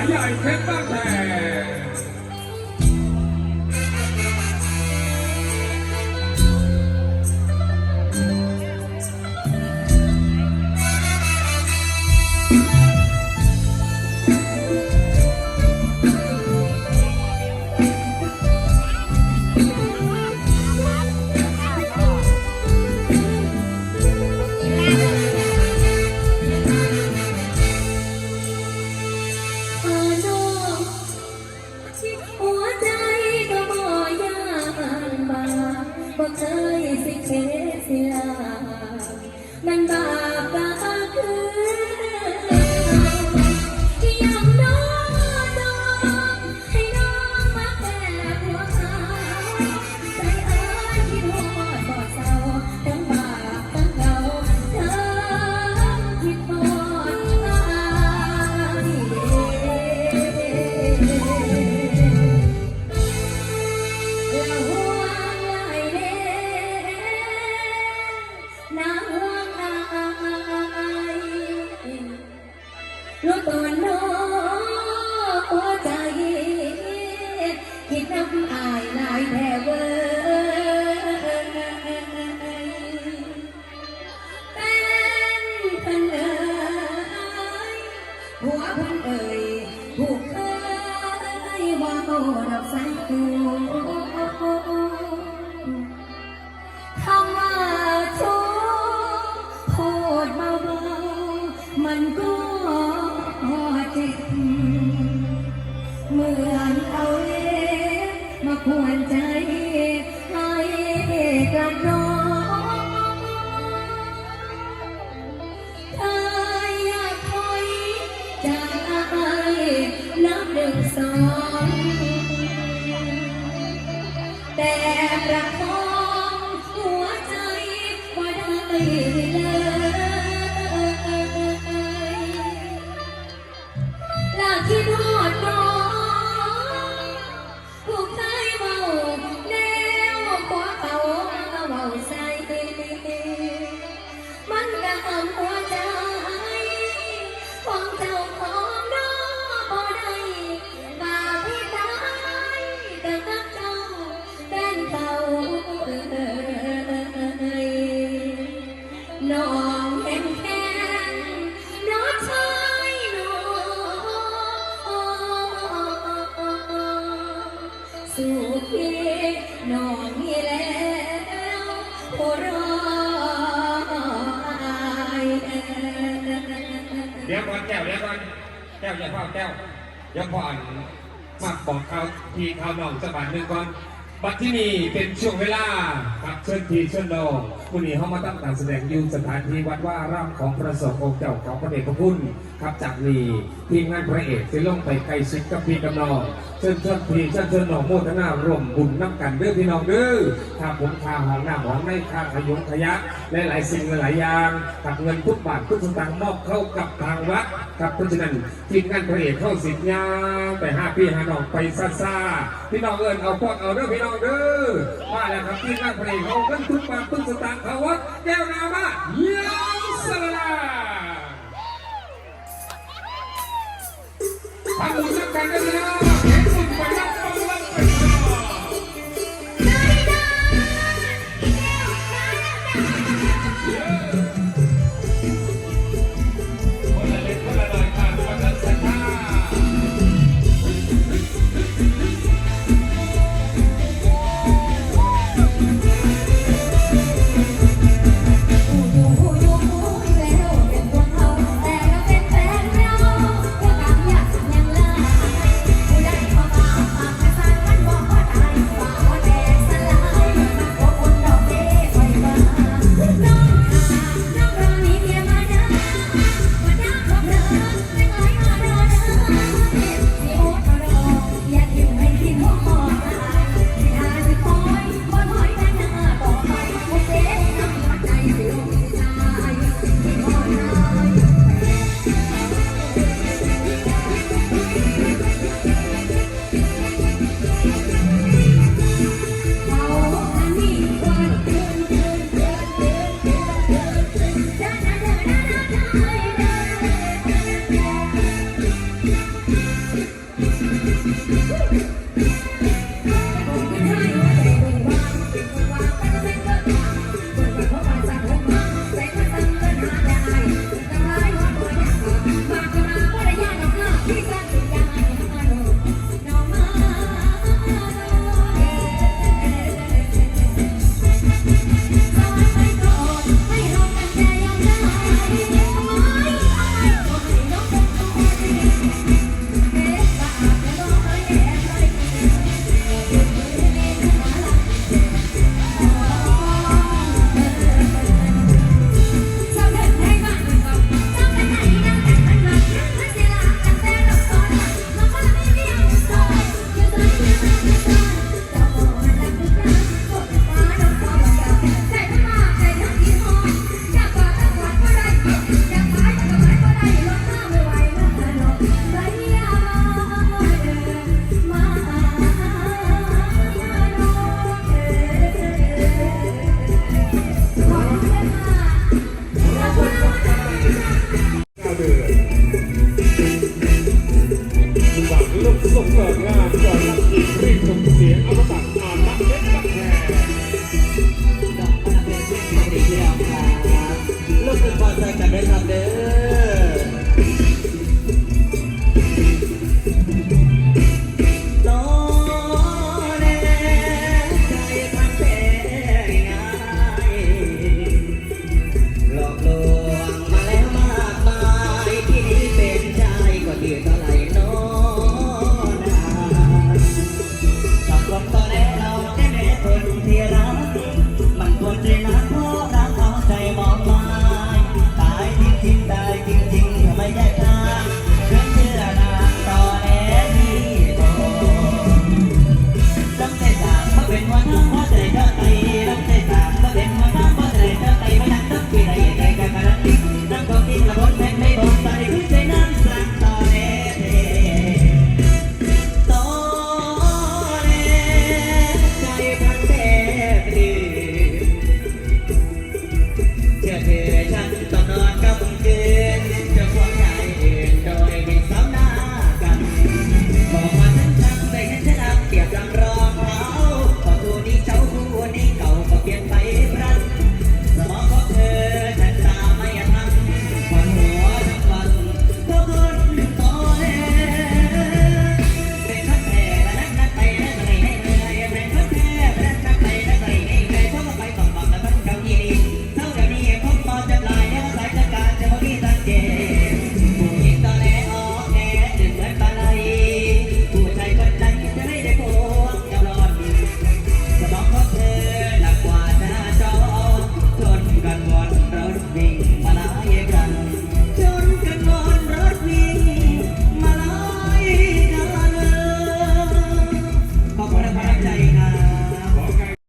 ายใหญ่เพชรบ้านแพง หัวใจก็บ่ยานบางบ่เคยสิเคสิลามันบาป คิดน้ำอายหลายแท้เว้ยเป็นเพิ่นเอ่ยหัวพิ่นเอ่ยผูกเคยว่าโอ้ดอกสายตูค ล็บมาขวนใจให้กับน้องถ้าอยากถอยจากอายนับหนึ่งสอง แต่ประคองหัวใจว่าได้เลย วอย่าพ่อแก้วอย่าพ่ออันมาบอกเขาทีข่าวน้องสะบัดหนึ่งก่อนบัดที่นี่เป็นช่วงเวลาครับเชิญทีเชิญน้องผู้นี้เขามาตั้งการแสดงอยู่สถานที่วัดว่ารามของพระสงฆ์องค์เจ้าของพระเดชพระคุณครับจากนี้ทีมงานพระเอกจะลงไปไกลชิดกับพี่กับน้อง เชิญเชิญพี่เชิญเชิญน้องโมทนาร่วมบุญน้ำกันเด้อพี่น้องเด้อถ้าผมทาหองหน้าหองในค่าขยงขยะและหลายสิ่งหลายอย่างกับเงินทุกบาททุกสตางค์มอบเข้ากับทางวัดครับเพราะฉะนั้นทีมงานพระเอกเข้าสิทธิ์ยาไปห้าพี่หาน้องไปซ่าซาๆพี่น้องเอิญเอาพวกเอาเด้อพี่น้องเด้อมาแล้วครับทีมงานพระเอกเขาเงินทุกบาททุกสตางค์เขาวัดแก้วนามาเยี่ยมสลาทำบุญน้ำกันกันเลย บอกลาบอกรักอีกรีบส่งเสียงอวตาร